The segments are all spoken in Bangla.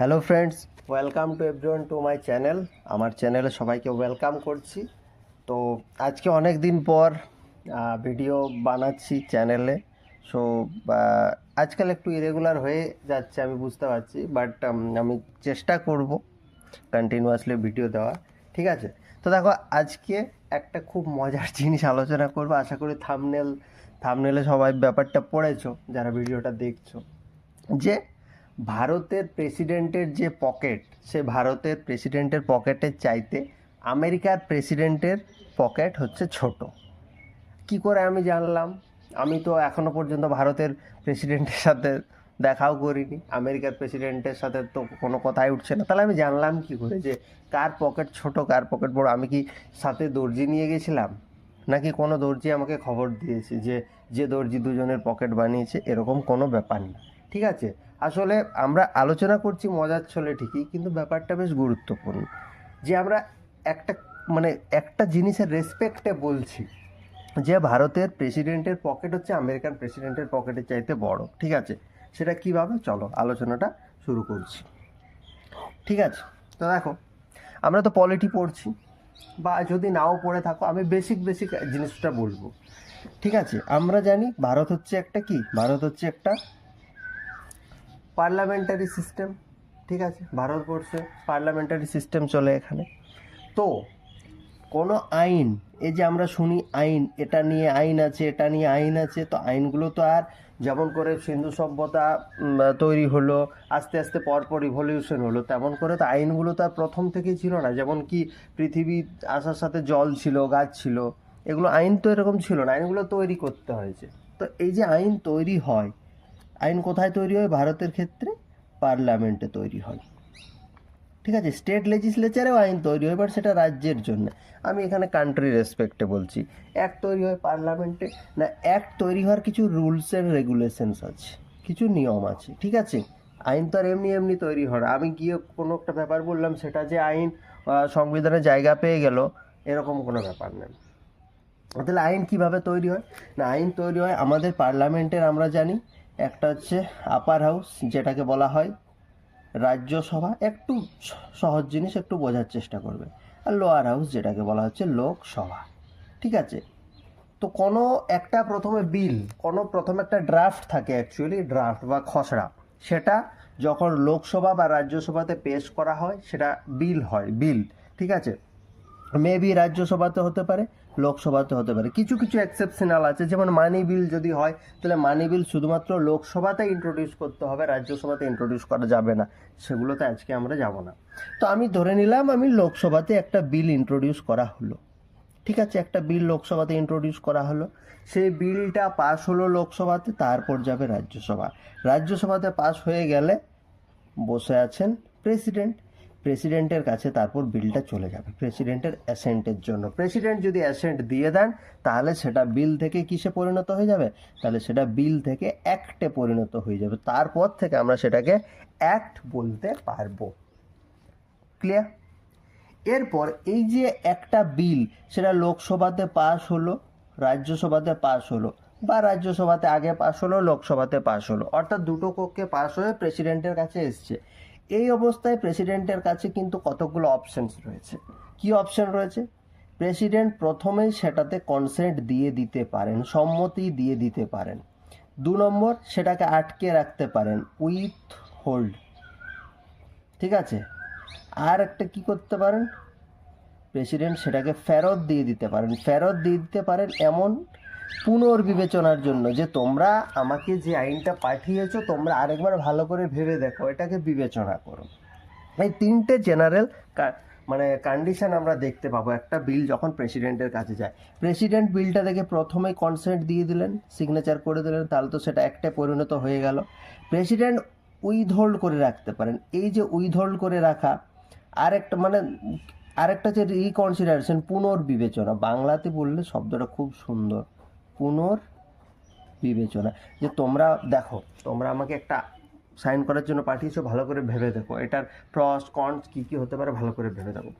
Hello friends welcome to everyone to my channel আমার চ্যানেলে সবাইকে ওয়েলকাম করছি। তো আজকে অনেক দিন পর ভিডিও বানাচ্ছি চ্যানেলে সো আজকাল একটু ইরেগুলার হয়ে যাচ্ছে, আমি বুঝতে পারছি। বাট আমি চেষ্টা করব কন্টিনিউয়াসলি ভিডিও দেওয়া ঠিক আছে? তো দেখো, আজকে একটা খুব মজার জিনিস আলোচনা করব। আশা করি থামনেল থামনেলে সবাই ব্যাপারটা পড়েছো, যারা ভিডিওটা দেখছ। যে ভারতের প্রেসিডেন্টের যে পকেট, সে ভারতের প্রেসিডেন্টের পকেটের চাইতে আমেরিকার প্রেসিডেন্টের পকেট হচ্ছে ছোট। কি করে আমি জানলাম? আমি তো এখনও পর্যন্ত ভারতের প্রেসিডেন্টের সাথে দেখাও করিনি। আমেরিকার প্রেসিডেন্টের সাথে তো কোনো কথাই উঠছে না। তাহলে আমি জানলাম কি করে যে কার পকেট ছোট, কার পকেট বড়? আমি কি সাথে দর্জি নিয়ে গেছিলাম? নাকি কোনো দর্জি আমাকে খবর দিয়েছে যে যে দর্জি দুজনের পকেট বানিয়েছে? এরকম কোনো ব্যাপার না। ঠিক আছে? আসলে আমরা আলোচনা করছি মজার ছলে ঠিকই, কিন্তু ব্যাপারটা বেশ গুরুত্বপূর্ণ। যে আমরা একটা মানে একটা জিনিসের রেসপেক্টে বলছি, যে ভারতের প্রেসিডেন্টের পকেট হচ্ছে আমেরিকান প্রেসিডেন্টের পকেটের চাইতে বড়, ঠিক আছে? সেটা কীভাবে? চলো আলোচনাটা শুরু করছি। ঠিক আছে? তো দেখো, আমরা তো পলিটি পড়ছি, বা যদি নাও পড়ে থাকো, আমি বেসিক বেসিক জিনিসটা বলব। ঠিক আছে? আমরা জানি ভারত হচ্ছে একটা কি? ভারত হচ্ছে একটা পার্লামেন্টারি সিস্টেম, ঠিক আছে? ভারতবর্ষে পার্লামেন্টারি সিস্টেম চলে এখানে। তো, কোনো আইন, এই যে আমরা শুনি আইন, এটা নিয়ে আইন আছে, এটা নিয়ে আইন আছে, তো আইনগুলো তো আর যেমন করে সিন্ধু সভ্যতা তৈরি হলো, আস্তে আস্তে পরপর রিভলিউশন হলো, তেমন করে তো আইনগুলো তো আর প্রথম থেকেই ছিল না। যেমন কি পৃথিবী আসার সাথে জল ছিল, গাছ ছিল, এগুলো আইন তো এরকম ছিল না, আইনগুলো তৈরি করতে হয়েছে। তো এই যে আইন তৈরি হয় আইন কোথায় তৈরি হয়? ভারতের ক্ষেত্রে পার্লামেন্টে তৈরি হয়। ঠিক আছে? স্টেট লেজিসলেচারেও আইন তৈরি হয় বাট সেটা রাজ্যের জন্য। আমি এখানে কান্ট্রি রেসপেক্টে বলছি। অ্যাক্ট তৈরি হয় পার্লামেন্টে, না অ্যাক্ট তৈরি হওয়ার কিছু রুলস অ্যান্ড রেগুলেশনস আছে, কিছু নিয়ম আছে, ঠিক আছে? আইন তো আর এমনি এমনি তৈরি হয় আমি গিয়ে কোনো একটা ব্যাপার বললাম, সেটা যে আইন সংবিধানে জায়গা পেয়ে গেল, এরকম কোনো ব্যাপার নেই। তাহলে আইন কীভাবে তৈরি হয়? না, আইন তৈরি হয় আমাদের পার্লামেন্টের, আমরা জানি একটা হচ্ছে আপার হাউস যেটাকে বলা হয় রাজ্যসভা, একটু সহজ জিনিস, একটু বোঝার চেষ্টা করবে। আর লোয়ার হাউস যেটাকে বলা হচ্ছে লোকসভা। ঠিক আছে? তো কোনো একটা প্রথমে বিল কোনো প্রথমে একটা ড্রাফট থাকে অ্যাকচুয়ালি ড্রাফট বা খসড়া। সেটা যখন লোকসভা বা রাজ্যসভাতে পেশ করা হয়, সেটা বিল হয় বিল ঠিক আছে? মেবি রাজ্যসভাতে হতে পারে লোকসভাতে হতে পারে। কিছু কিছু এক্সেপশনাল আছে, যেমন মানি বিল যদি হয়, তাহলে মানি বিল শুধুমাত্র লোকসভাতে ইন্ট্রোডিউস করতে হবে, রাজ্যসভাতে ইন্ট্রোডিউস করা যাবে না। সেগুলোতে আজকে আমরা যাব না। তো আমি ধরে নিলাম, আমি লোকসভাতে একটা বিল ইন্ট্রোডিউস করা হলো। ঠিক আছে, একটা বিল লোকসভাতে ইন্ট্রোডিউস করা হলো। সেই বিলটা পাস হলো লোকসভাতে, তারপর যাবে রাজ্যসভা। রাজ্যসভাতে পাস হয়ে গেলে বসে আছেন প্রেসিডেন্ট প্রেসিডেন্টের কাছে তারপর বিলটা চলে যাবে, প্রেসিডেন্টের অ্যাসেন্টের জন্য। প্রেসিডেন্ট যদি অ্যাসেন্ট দিয়ে দেন, তাহলে সেটা বিল থেকে কিসে পরিণত হয়ে যাবে? তাহলে সেটা বিল থেকে অ্যাক্টে পরিণত হয়ে যাবে। তারপর থেকে আমরা সেটাকে অ্যাক্ট বলতে পারব। ক্লিয়ার? এরপর এই যে একটা বিল, সেটা লোকসভাতে পাশ হলো, রাজ্যসভাতে পাশ হলো, বা রাজ্যসভাতে আগে পাশ হলো, লোকসভাতে পাশ হলো, অর্থাৎ দুটো কক্ষে পাস হয়ে প্রেসিডেন্টের কাছে এসছে। এই অবস্থায় প্রেসিডেন্টের কাছে কিন্তু কতগুলো অপশনস রয়েছে। কি অপশন রয়েছে? প্রেসিডেন্ট প্রথমেই সেটাতে কনসেন্ট দিয়ে দিতে পারেন, সম্মতি দিয়ে দিতে পারেন। দু নম্বর, সেটাকে আটকে রাখতে পারেন উইথ হোল্ড ঠিক আছে? আর একটা কি করতে পারেন? প্রেসিডেন্ট সেটাকে ফেরত দিয়ে দিতে পারেন। ফেরত দিয়ে দিতে পারেন এমন পুনর্বিবেচনার জন্য যে তোমরা আমাকে যে আইনটা পাঠিয়েছো, তোমরা আরেকবার ভালো করে ভেবে দেখো, এটাকে বিবেচনা করো। এই তিনটে জেনারেল মানে কন্ডিশন আমরা দেখতে পাবো। একটা বিল যখন প্রেসিডেন্টের কাছে যায়। প্রেসিডেন্ট বিলটা দেখে প্রথমেই কনসেন্ট দিয়ে দিলেন সিগনেচার করে দিলেন, তাহলে তো সেটা একটা পরিণত হয়ে গেল। প্রেসিডেন্ট উইথহোল্ড করে রাখতে পারেন। এই যে উইথহোল্ড করে রাখা, আরেকটা মানে আরেকটা হচ্ছে রিকনসিডারেশন পুনর্বিবেচনা। বাংলাতে বললে শব্দটা খুব সুন্দর। পুনর বিবেচনা যে তোমরা, দেখো, তোমরা আমাকে একটা সাইন করার জন্য পাঠিয়েছো, ভালো করে ভেবে দেখো। এটার প্রস, কনস কী কী হতে পারে ভালো করে ভেবে দেখো।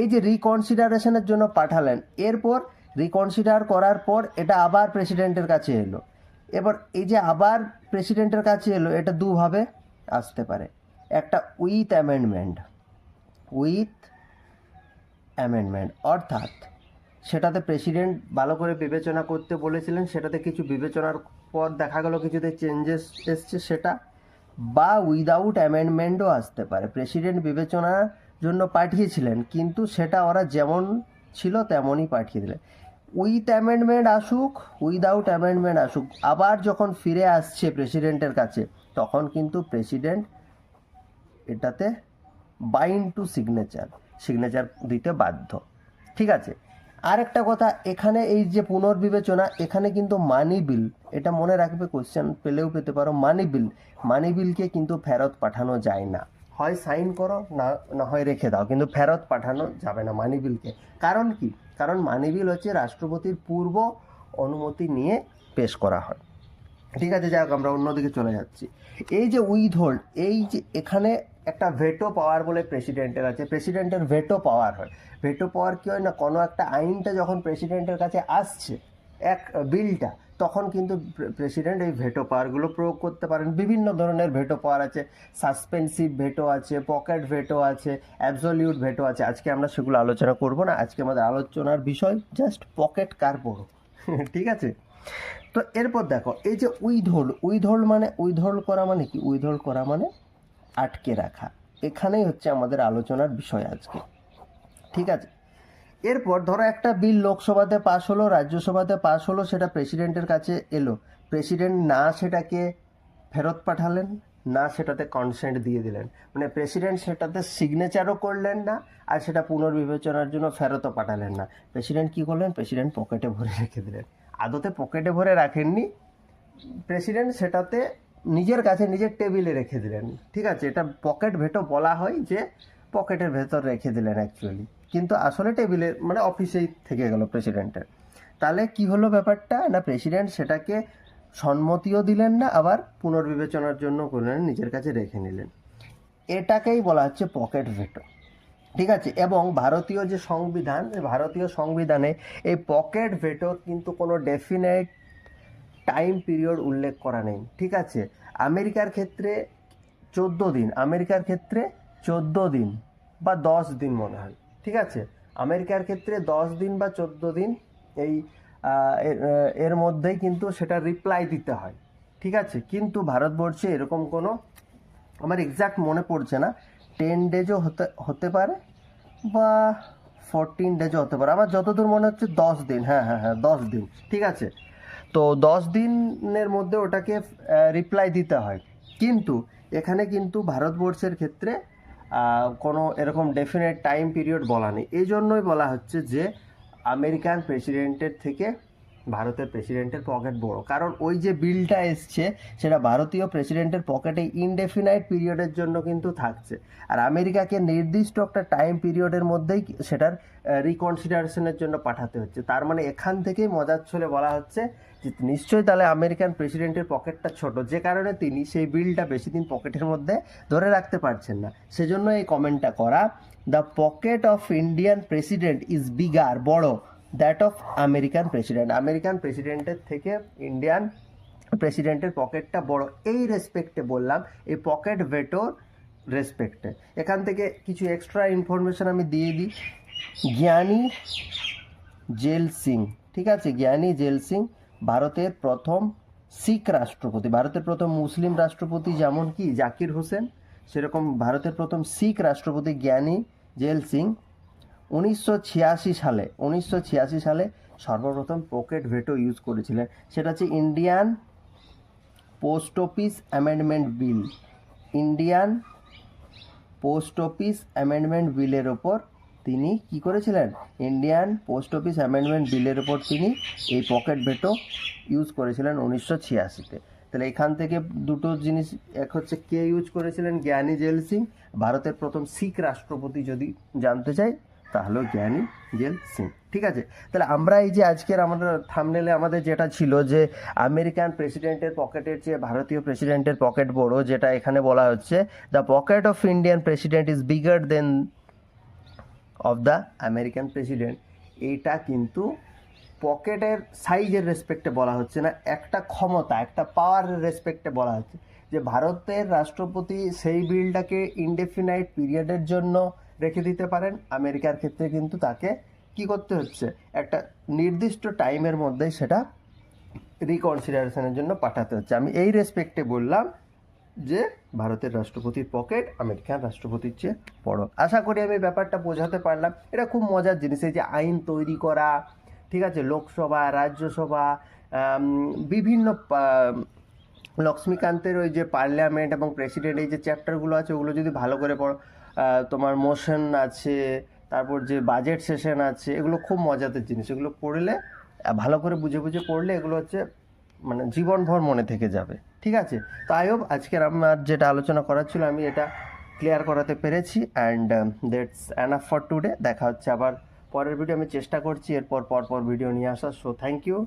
এই যে রিকনসিডারেশনের জন্য পাঠালেন, এরপর রিকনসিডার করার পর এটা আবার প্রেসিডেন্টের কাছে এলো। এবার এই যে আবার প্রেসিডেন্টের কাছে এলো, এটা দুভাবে আসতে পারে। একটা উইথ অ্যামেন্ডমেন্ট উইথ অ্যামেন্ডমেন্ট অর্থাৎ সেটাতে প্রেসিডেন্ট ভালো করে বিবেচনা করতে বলেছিলেন, সেটাতে কিছু বিবেচনার পর দেখা গেল কিছুতে চেঞ্জেস এসছে সেটা, বা উইদাউট অ্যামেন্ডমেন্টও আসতে পারে। প্রেসিডেন্ট বিবেচনার জন্য পাঠিয়েছিলেন, কিন্তু সেটা ওরা যেমন ছিল তেমনই পাঠিয়ে দিলেন। উইথ অ্যামেন্ডমেন্ট আসুক উইদাউট অ্যামেন্ডমেন্ট আসুক, আবার যখন ফিরে আসছে প্রেসিডেন্টের কাছে, তখন কিন্তু প্রেসিডেন্ট এটাতে বাইন্ড টু সিগনেচার সিগনেচার দিতে বাধ্য। ঠিক আছে? আরেকটা কথা, এখানে এই যে পুনর্বিবেচনা, এখানে কিন্তু মানি বিল এটা মনে রাখবে কোশ্চেন পেলেও পেতে পারো মানি বিল মানি বিলকে কিন্তু ফেরত পাঠানো যায় না। হয় সাইন করো, না না হয় রেখে দাও, কিন্তু ফেরত পাঠানো যাবে না মানি বিলকে কারণ কি? কারণ মানি বিল হচ্ছে রাষ্ট্রপতির পূর্ব অনুমতি নিয়ে পেশ করা হয়। ঠিক আছে যাক আমরা অন্যদিকে চলে যাচ্ছি। এই যে উইথ হোল্ড এই যে এখানে একটা ভেটো পাওয়ার বলে প্রেসিডেন্টের আছে। প্রেসিডেন্টের ভেটো পাওয়ার হয়। ভেটো পাওয়ার কী হয় না, কোনো একটা আইনটা যখন প্রেসিডেন্টের কাছে আসছে, এক বিলটা তখন কিন্তু প্রেসিডেন্ট এই ভেটো পাওয়ারগুলো প্রয়োগ করতে পারেন। বিভিন্ন ধরনের ভেটো পাওয়ার আছে। সাসপেন্সিভ ভেটো আছে পকেট ভেটো আছে অ্যাবসলিউট ভেটো আছে। আজকে আমরা সেগুলো আলোচনা করব না। আজকে আমাদের আলোচনার বিষয় জাস্ট পকেট কার বড়? ঠিক আছে? তো এরপর দেখো, এই যে উইথহোল্ড উইথহোল্ড মানে উইথহোল্ড করা মানে কি? উইথহোল্ড করা মানে আটকে রাখা। এখানেই হচ্ছে আমাদের আলোচনার বিষয় আজকে। ঠিক আছে? এরপর ধরো একটা বিল লোকসভাতে পাশ হলো, রাজ্যসভাতে পাশ হলো, সেটা প্রেসিডেন্টের কাছে এলো। প্রেসিডেন্ট না সেটাকে ফেরত পাঠালেন, না সেটাতে কনসেন্ট দিয়ে দিলেন। মানে প্রেসিডেন্ট সেটাতে সিগনেচারও করলেন না, আর সেটা পুনর্বিবেচনার জন্য ফেরতও পাঠালেন না। প্রেসিডেন্ট কী করলেন? প্রেসিডেন্ট পকেটে ভরে রেখে দিলেন। আদতে পকেটে ভরে রাখেননি। প্রেসিডেন্ট সেটাতে নিজের কাছে নিজের টেবিলে রেখে দিলেন। ঠিক আছে, এটা পকেট ভেটো বলা হয় যে পকেটের ভেতর রেখে দিলেন অ্যাকচুয়ালি কিন্তু আসলে টেবিলে মানে অফিসেই থেকে গেল প্রেসিডেন্টের। তাহলে কি হলো ব্যাপারটা? না, প্রেসিডেন্ট সেটাকে সম্মতিও দিলেন না, আবার পুনর্বিবেচনার জন্য করলেন, নিজের কাছে রেখে নিলেন। এটাকেই বলা হচ্ছে পকেট ভেটো। ঠিক আছে, এবং ভারতীয় যে সংবিধান, ভারতীয় সংবিধানে এই পকেট ভেটোর কিন্তু কোনো ডেফিনেট টাইম পিরিয়ড উল্লেখ করা নেই, ঠিক আছে? আমেরিকার ক্ষেত্রে চোদ্দ দিন, আমেরিকার ক্ষেত্রে চোদ্দ দিন বা দশ দিন মনে হয়, ঠিক আছে? আমেরিকার ক্ষেত্রে দশ দিন বা চোদ্দ দিন এই এর- মধ্যেই কিন্তু সেটা রিপ্লাই দিতে হয়, ঠিক আছে? কিন্তু ভারতবর্ষে এরকম কোনো, আমার এক্সাক্ট মনে পড়ছে না টেন ডেজও হতে হতে পারে বা ফোরটিন ডেজও হতে পারে। আমার যতদূর মনে হচ্ছে দশ দিন হ্যাঁ হ্যাঁ হ্যাঁ দশ দিন, ঠিক আছে? তো দশ দিনের মধ্যে ওটাকে রিপ্লাই দিতে হয়। কিন্তু এখানে কিন্তু ভারতবর্ষের ক্ষেত্রে কোনো এরকম ডেফিনেট টাইম পিরিয়ড বলা নেই। এই জন্যই বলা হচ্ছে যে, আমেরিকান প্রেসিডেন্টের থেকে ভারতের প্রেসিডেন্টের পকেট বড়। কারণ ওই যে বিলটা এসছে, সেটা ভারতীয় প্রেসিডেন্টের পকেটে ইনডেফিনাইট পিরিয়ডের জন্য কিন্তু থাকছে। আর আমেরিকাকে নির্দিষ্ট একটা টাইম পিরিয়ডের মধ্যেই সেটার রিকনসিডারেশনের জন্য পাঠাতে হচ্ছে। তার মানে এখান থেকেই মজার ছলে বলা হচ্ছে যে নিশ্চয়ই তাহলে আমেরিকান প্রেসিডেন্টের পকেটটা ছোট। যে কারণে তিনি সেই বিলটা বেশি দিন পকেটের মধ্যে ধরে রাখতে পারছেন না। সেজন্য এই কমেন্টটা করা the pocket of Indian president is bigger বড়। That of American president American প্রেসিডেন্টের থেকে ইন্ডিয়ান প্রেসিডেন্টের পকেটটা বড়। এই রেসপেক্টে বললাম, এই পকেট ভেটোর রেসপেক্টে এখান থেকে কিছু এক্সট্রা ইনফরমেশন আমি দিয়ে দিই। জ্ঞানী জেল সিং, ঠিক আছে? জ্ঞানী জেল সিং ভারতের প্রথম শিখ রাষ্ট্রপতি। ভারতের প্রথম মুসলিম রাষ্ট্রপতি যেমন কি? জাকির হোসেন। সেরকম ভারতের প্রথম শিখ রাষ্ট্রপতি জ্ঞানী জেল সিং। উনিশশো ছিয়াশি সালে, উনিশশো ছিয়াশি সালে সর্বপ্রথম পকেট ভেটো ইউজ করেছিলেন। সেটা হচ্ছে Indian post office amendment bill Indian post office amendment বিলের ওপর তিনি কি করেছিলেন? ইন্ডিয়ান পোস্ট অফিস অ্যামেন্ডমেন্ট বিলের ওপর তিনি এই পকেট ভেটো ইউজ করেছিলেন উনিশশো ছিয়াশিতে তাহলে এখান থেকে দুটো জিনিস, এক হচ্ছে কে ইউজ করেছিলেন? জ্ঞানী জেল সিং। ভারতের প্রথম শিখ রাষ্ট্রপতি যদি জানতে চাই তাহলে জ্ঞানী জেল সিং। ঠিক আছে? তাহলে আমরা এই যে আজকের আমাদের থামনেলে আমাদের যেটা ছিল যে আমেরিকান প্রেসিডেন্টের পকেটের চেয়ে ভারতীয় প্রেসিডেন্টের পকেট বড়, যেটা এখানে বলা হচ্ছে the pocket of Indian president is bigger than of the American president এইটা কিন্তু পকেটের সাইজের রেসপেক্টে বলা হচ্ছে না, একটা ক্ষমতা, একটা পাওয়ারের রেসপেক্টে বলা হচ্ছে। যে ভারতের রাষ্ট্রপতি সেই বিলটাকে ইনডেফিনাইট পিরিয়ডের জন্য রেখে দিতে পারেন। আমেরিকার ক্ষেত্রে কিন্তু তাকে কি করতে হচ্ছে? একটা নির্দিষ্ট টাইমের মধ্যেই সেটা রিকনসিডারেশনের জন্য পাঠাতে হচ্ছে। আমি এই রেসপেক্টে বললাম যে ভারতের রাষ্ট্রপতির পকেট আমেরিকান রাষ্ট্রপতির চেয়ে বড়। আশা করি আমি ব্যাপারটা বোঝাতে পারলাম। এটা খুব মজার জিনিস, এই যে আইন তৈরি করা, ঠিক আছে, লোকসভা, রাজ্যসভা বিভিন্ন লক্ষ্মীকান্তের ওই যে পার্লামেন্ট এবং প্রেসিডেন্ট এই যে চ্যাপ্টারগুলো আছে, ওগুলো যদি ভালো করে পড়ো তোমার মোশন আছে, তারপর যে বাজেট সেশন আছে, এগুলো খুব মজাদার জিনিস। এগুলো পড়লে ভালো করে বুঝে বুঝে পড়লে এগুলো হচ্ছে মানে জীবনভর মনে থেকে যাবে। ঠিক আছে? তো হোপ আজকের আমার যেটা আলোচনা করার ছিল, আমি এটা ক্লিয়ার করাতে পেরেছি and that's enough for today দেখা হচ্ছে আবার পরের ভিডিও আমি চেষ্টা করছি এরপর পর পর ভিডিও নিয়ে আসার। সো থ্যাংক ইউ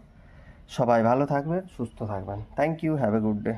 সবাই ভালো থাকবেন, সুস্থ থাকবেন। Thank you have a good day